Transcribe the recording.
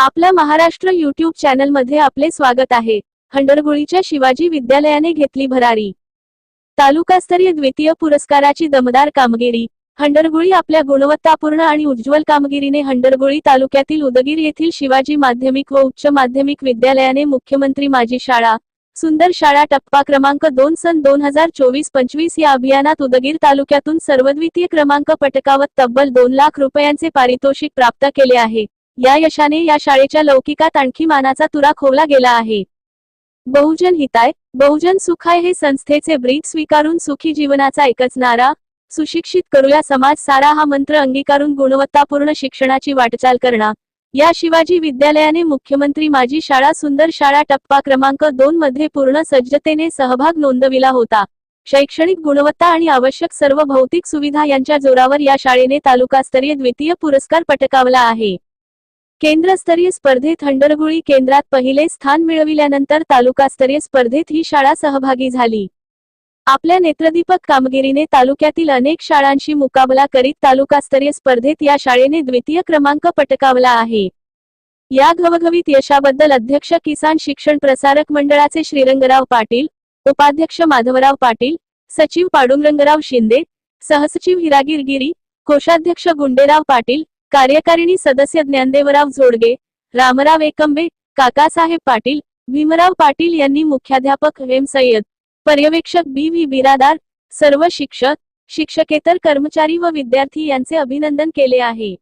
आपल्या महाराष्ट्र युट्यूब चॅनलमध्ये आपले स्वागत आहे. हंडरगुळीच्या शिवाजी विद्यालयाने घेतली भरारी. तालुकास्तरीय द्वितीय पुरस्काराची दमदार कामगिरी. हंडरगुळी आपल्या गुणवत्तापूर्ण आणि उज्ज्वल कामगिरीने हंडरगुळी तालुक्यातील उदगीर येथील शिवाजी माध्यमिक व उच्च माध्यमिक विद्यालयाने मुख्यमंत्री माझी शाळा सुंदर शाळा टप्पा क्रमांक दोन सन दोन हजार चोवीस पंचवीस या अभियानात उदगीर तालुक्यातून सर्वद्वितीय क्रमांक पटकावत तब्बल दोन लाख रुपयांचे पारितोषिक प्राप्त केले आहे. या यशाने या शाळेच्या लौकिकात आणखी मानाचा तुरा खोवला गेला आहे. बहुजन हिताय बहुजन सुखाय हे संस्थेचे ब्रीद स्वीकारून सुखी जीवनाचा एकच नारा सुशिक्षित करूया समाज सारा हा मंत्र अंगीकारून गुणवत्तापूर्ण शिक्षणाची वाटचाल करणार या शिवाजी विद्यालयाने मुख्यमंत्री माझी शाळा सुंदर शाळा टप्पा क्रमांक दोन मध्ये पूर्ण सज्जतेने सहभाग नोंदविला होता. शैक्षणिक गुणवत्ता आणि आवश्यक सर्व भौतिक सुविधा यांच्या जोरावर या शाळेने तालुकास्तरीय द्वितीय पुरस्कार पटकावला आहे. केंद्रस्तरीय स्पर्धेत हंडरगुळी केंद्रात पहिले स्थान मिळविल्यानंतर तालुकास्तरीय स्पर्धेत ही शाळा सहभागी झाली. आपल्या नेत्रदीपक कामगिरीने तालुक्यातील अनेक शाळांशी मुकाबला करीत तालुकास्तरीय स्पर्धेत या शाळेने द्वितीय क्रमांक पटकावला आहे. या घवघवीत यशाबद्दल अध्यक्ष किसान शिक्षण प्रसारक मंडळाचे श्रीरंगराव पाटील उपाध्यक्ष माधवराव पाटील सचिव पाडुंगरंगराव शिंदे सहसचिव हिरागीर गिरी कोषाध्यक्ष गुंडेराव पाटील कार्यकारिणी सदस्य ज्ञानदेवराव जोडगे रामराव एकंबे काकासाहेब पाटील भीमराव पाटील यांनी मुख्याध्यापक एम सय्यद पर्यवेक्षक बी व्ही बिरादार सर्व शिक्षक शिक्षकेतर कर्मचारी व विद्यार्थी यांचे अभिनंदन केले आहे.